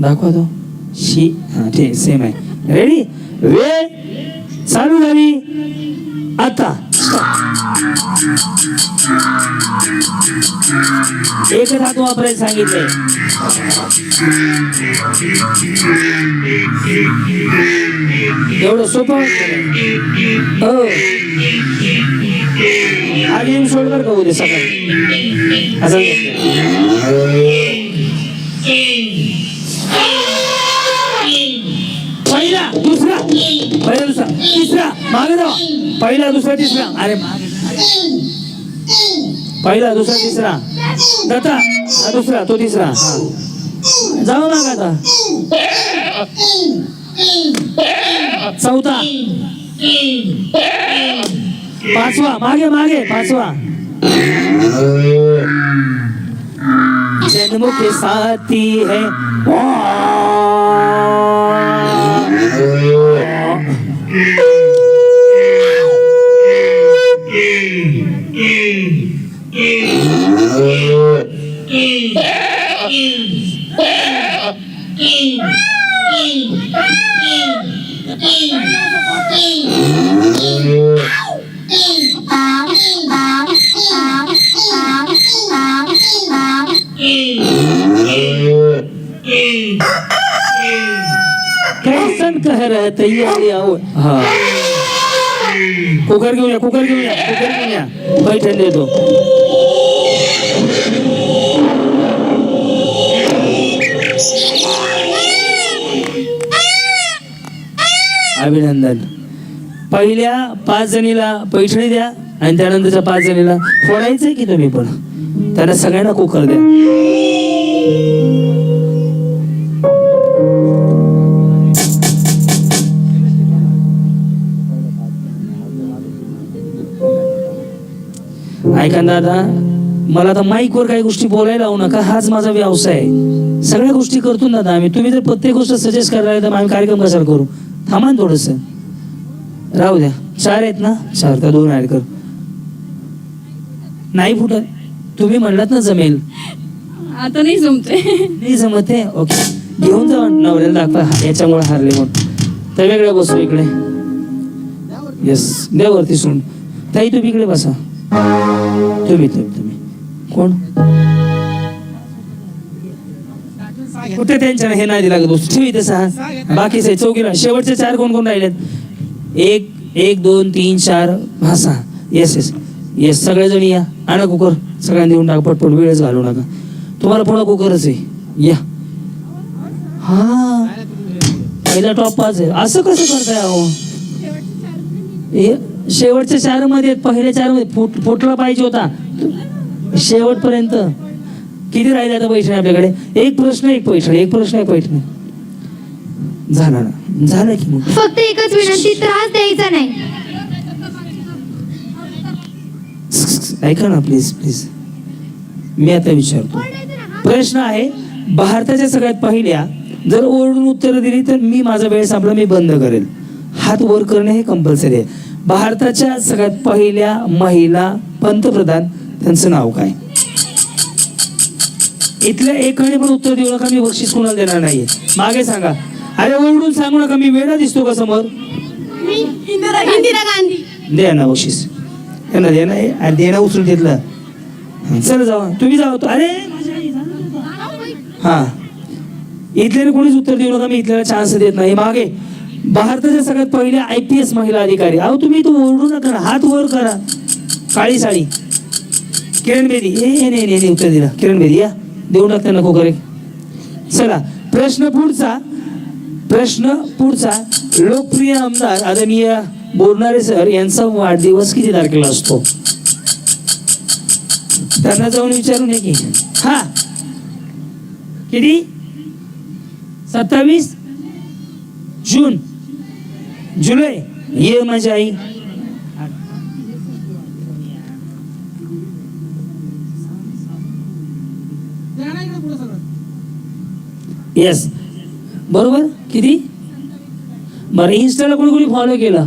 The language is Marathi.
दाखवा तो शी हा ठीक सेम आहे. रेडी वेळ चालू झाली. आता. एकच हात वापरायला सांगितले एवढं सोपं हो. आधी येऊन सोड बरं का उद्या सकाळी? असं. पहिला दुसरा. पहिला दुसरा. तिसरा. मागे जावा. पहिला दुसरा तिसरा. अरे पहिला दुसरा तिसरा. दत्ता हा दुसरा तो तिसरा. हा जाऊ माग आता. चौथा. पाचवा. मागे मागे. पाचवा. जन्म के साथी है कैसन कह रहे तैयारी हा. कुकर घेऊया कुकर घेऊया कुकर घेऊन या. देतो अभिनंदन. पहिल्या पाच जणीला पैठणी द्या आणि त्यानंतरच्या पाच जणीला फोडायचंय की तुम्ही पण? त्याने सगळ्यांना कुकर द्या. ऐका दादा मला आता माईकवर काही गोष्टी बोलायला लावू नका. हाच माझा व्यवसाय आहे. सगळ्या गोष्टी करतो ना दादा आम्ही. तुम्ही जर प्रत्येक गोष्ट सजेस्ट करायला तर आम्ही कार्यक्रम कशाला करू? थांबा ना थोडस. राहू द्या. चार आहेत ना? चार का दोन ऍड कर. नाही फुटत. तुम्ही म्हणलात ना जमेल. आता नाही जमते नाही जमत आहे ओके. घेऊन जा नवऱ्याला दाखवा. हा, याच्यामुळे हारले म्हणून. तर वेगळं बसू इकडे. येस द्या वरती सोड ताई तुम्ही इकडे बसा. तुम्ही तुम्ही तुम्ही. कोण? कुठे त्यांच्या हे नाही दिला ठेवी तसा बाकीचे चौकीला शेवटचे चार कोण कोण राहिलेत? एक एक दोन तीन चार हा सहा. येस येस येस सगळेजण या. आणा कुकर. सगळ्यांनी देऊन टाका पटपट वेळच घालू नका. तुम्हाला पुन्हा कुकरच आहे. या. हा. पहिला टॉप पाच आहे. असं कसं करताय अहो? हे शेवटच्या चारमध्ये पहिल्या चारमध्ये. फुट फुटला पाहिजे होता. शेवटपर्यंत. किती राहिले आता पैठणी आपल्याकडे? एक प्रश्न एक पैठणी एक प्रश्न एक पैठण झाला ना. झालं की मग? फक्त एकच विनंती. त्रास द्यायचा नाही. ऐका ना प्लीज प्लीज मी आता विचारतो. प्रश्न आहे भारताच्या सगळ्यात पहिल्या जर ओरडून उत्तर दिली तर मी माझा वेळ संपला मी बंद करेल. हात वर करणे हे कंपल्सरी आहे. भारताच्या सगळ्यात पहिल्या महिला पंतप्रधान त्यांचं नाव काय? इथल्या एकाने पण उत्तर देऊ नका मी बक्षीस कोणाला देणार नाहीये. मागे सांगा. अरे ओरडून सांगू नका मी वेळा दिसतो का समोर? इंदिरा गांधी. द्या ना बक्षीस. त्यांना देणं ना आणि देणं उचलून घेतलं. चल जावा. तुम्ही जावा तो. अरे हां. हा इथल्याने कोणीच उत्तर देऊ नका. मी इथल्याला चान्स देत नाही. मागे भारताच्या सगळ्यात पहिल्या आय पी एस महिला अधिकारी. अहो तुम्ही तो ओरडू नका हात वर करा. काळी साडी. किरण बेदी. ए नाही उत्तर दिलं. किरण बेदी या. देऊ टाक त्यांना करे चला. प्रश्न पुढचा. प्रश्न पुढचा. लोकप्रिय आमदार आदरणीय बोरणारे सर यांचा वाढदिवस किती तारखेला असतो? त्यांना जाऊन विचारून ये की. हा. किती? सत्तावीस? जून. जुलै. ये माझी आई. येस बरोबर? किती? बरं इन्स्टाला कोणी कोणी फॉलो केलं?